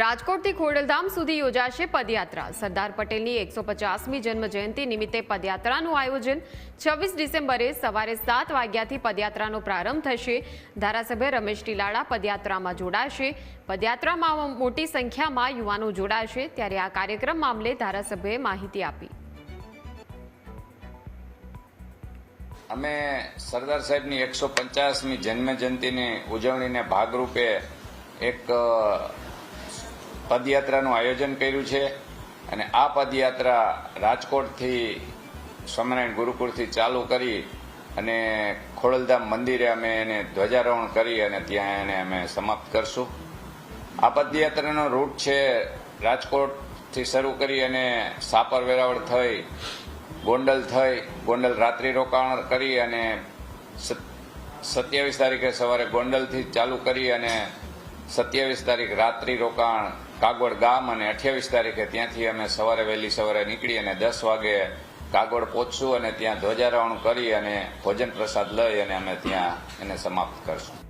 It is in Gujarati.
રાજકોટથી ખોડલધામ સુધી યોજાશે પદયાત્રા. સરદાર પટેલની એકસો પચાસમી જન્મજયંતિ નિમિત્તે પદયાત્રાનું આયોજન છવ્વીસ ડિસેમ્બરે સવારે સાત વાગ્યાથી પદયાત્રાનો પ્રારંભ થશે. ધારાસભ્ય રમેશ ટીલાળા પદયાત્રામાં જોડાશે. પદયાત્રામાં મોટી સંખ્યામાં યુવાનો જોડાશે. ત્યારે આ કાર્યક્રમ મામલે ધારાસભ્યએ માહિતી આપી. અમે સરદાર સાહેબની એકસો પચાસમી જન્મ જયંતિની ઉજવણીને ભાગરૂપે એક પદયાત્રાનું આયોજન કર્યું છે અને આ પદયાત્રા રાજકોટથી સ્વામિનારાયણ ગુરુકુળથી ચાલુ કરી અને ખોડલધામ મંદિરે અમે એને ધ્વજારોહણ કરી અને ત્યાં એને અમે સમાપ્ત કરશું. આ પદયાત્રાનો રૂટ છે રાજકોટથી શરૂ કરી અને સાપર વેરાવળ થઈ, ગોંડલ થઈ, ગોંડલ રાત્રિ રોકાણ કરી અને સત્યાવીસ તારીખે સવારે ગોંડલથી ચાલુ કરી અને સત્યાવીસ તારીખ રાત્રિ રોકાણ કાગવડ ગામ અને અઠ્યાવીસ તારીખે ત્યાંથી અમે સવારે વહેલી સવારે નીકળી અને દસ વાગે કાગોડ પહોંચશું અને ત્યાં ધ્વજારોહણ કરી અને ભોજન પ્રસાદ લઈ અને અમે ત્યાં એને સમાપ્ત કરશું.